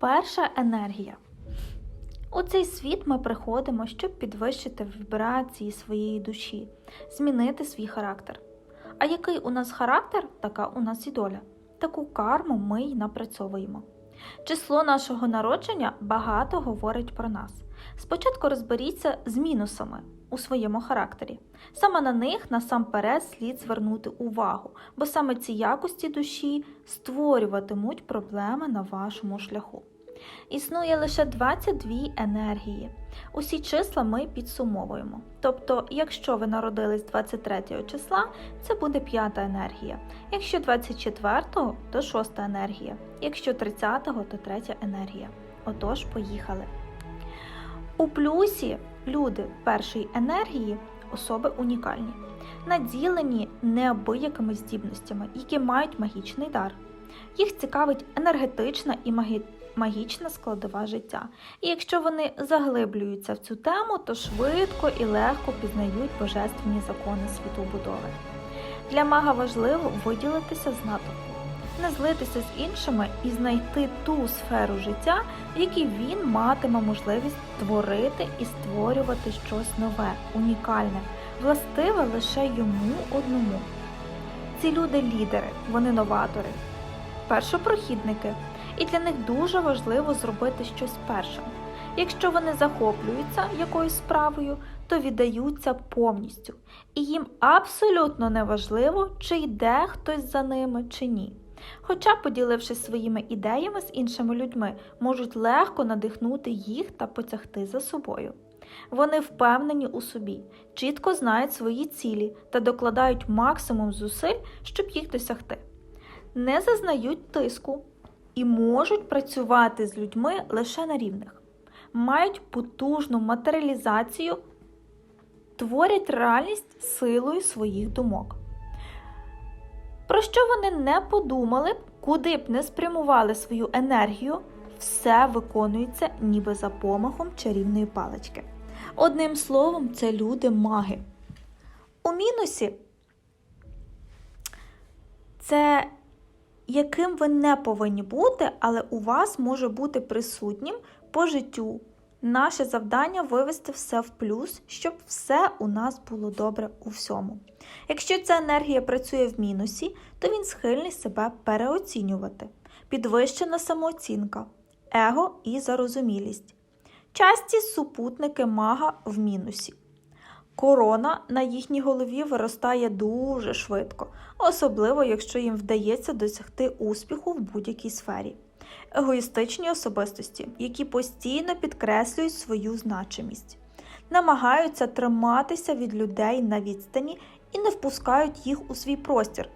Перша енергія. У цей світ ми приходимо, щоб підвищити вібрації своєї душі, змінити свій характер. А який у нас характер, така у нас і доля. Таку карму ми й напрацьовуємо. Число нашого народження багато говорить про нас. Спочатку розберіться з мінусами у своєму характері. Саме на них насамперед слід звернути увагу, бо саме ці якості душі створюватимуть проблеми на вашому шляху. Існує лише 22 енергії. Усі числа ми підсумовуємо. Тобто, якщо ви народились 23 числа, це буде п'ята енергія. Якщо 24-го, то шоста енергія. Якщо 30-го, то третя енергія. Отож, поїхали. У плюсі люди першої енергії особи унікальні, наділені неабиякими здібностями, які мають магічний дар. Їх цікавить енергетична і магі... магічна складова життя. І якщо вони заглиблюються в цю тему, то швидко і легко пізнають божественні закони світобудови. Для мага важливо виділитися з натовпу, не злитися з іншими і знайти ту сферу життя, в якій він матиме можливість творити і створювати щось нове, унікальне, властиве лише йому одному. Ці люди лідери, вони новатори, першопрохідники, і для них дуже важливо зробити щось першим. Якщо вони захоплюються якоюсь справою, то віддаються повністю, і їм абсолютно не важливо, чи йде хтось за ними чи ні. Хоча, поділившись своїми ідеями з іншими людьми, можуть легко надихнути їх та потягти за собою. Вони впевнені у собі, чітко знають свої цілі та докладають максимум зусиль, щоб їх досягти. Не зазнають тиску і можуть працювати з людьми лише на рівних, мають потужну матеріалізацію, творять реальність силою своїх думок. Про що вони не подумали, б, куди б не спрямували свою енергію, все виконується ніби за помахом чарівної палички. Одним словом, це люди-маги. У мінусі це яким ви не повинні бути, але у вас може бути присутнім по життю. Наше завдання вивести все в плюс, щоб все у нас було добре у всьому. Якщо ця енергія працює в мінусі, то він схильний себе переоцінювати, підвищена самооцінка, его і зарозумілість. Часті супутники мага в мінусі. Корона на їхній голові виростає дуже швидко, особливо якщо їм вдається досягти успіху в будь-якій сфері. Егоїстичні особистості, які постійно підкреслюють свою значимість, намагаються триматися від людей на відстані і не впускають їх у свій простір,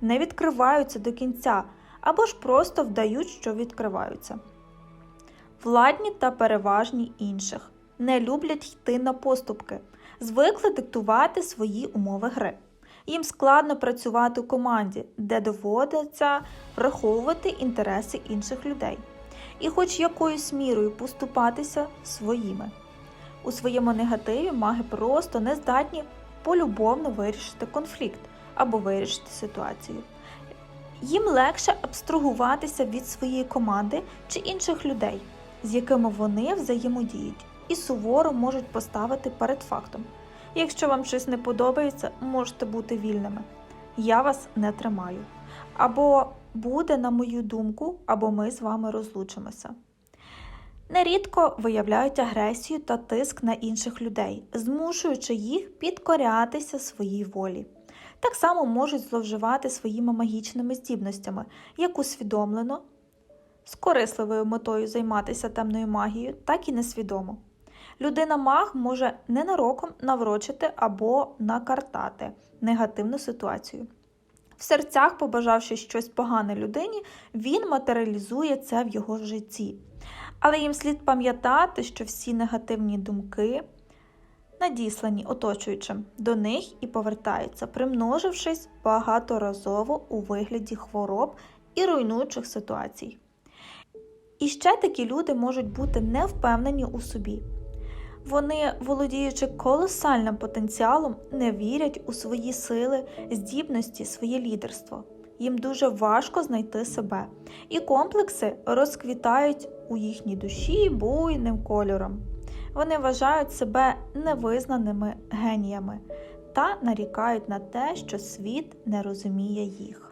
не відкриваються до кінця або ж просто вдають, що відкриваються. Владні та переважні інших не люблять йти на поступки, звикли диктувати свої умови гри. Їм складно працювати у команді, де доводиться враховувати інтереси інших людей, і хоч якоюсь мірою поступатися своїми. У своєму негативі маги просто не здатні полюбовно вирішити конфлікт або вирішити ситуацію. Їм легше абстрагуватися від своєї команди чи інших людей, з якими вони взаємодіють, і суворо можуть поставити перед фактом. Якщо вам щось не подобається, можете бути вільними. Я вас не тримаю. Або буде, на мою думку, або ми з вами розлучимося. Нерідко виявляють агресію та тиск на інших людей, змушуючи їх підкорятися своїй волі. Так само можуть зловживати своїми магічними здібностями, як усвідомлено, з корисливою метою займатися темною магією, так і несвідомо. Людина маг може ненароком наврочити або накартати негативну ситуацію. В серцях, побажавши щось погане людині, він матеріалізує це в його житті. Але їм слід пам'ятати, що всі негативні думки, надіслані оточуючим, до них і повертаються, примножившись багаторазово у вигляді хвороб і руйнуючих ситуацій. І ще такі люди можуть бути невпевнені у собі. Вони, володіючи колосальним потенціалом, не вірять у свої сили, здібності, своє лідерство. їм дуже важко знайти себе, і комплекси розквітають у їхній душі буйним кольором. Вони вважають себе невизнаними геніями та нарікають на те, що світ не розуміє їх.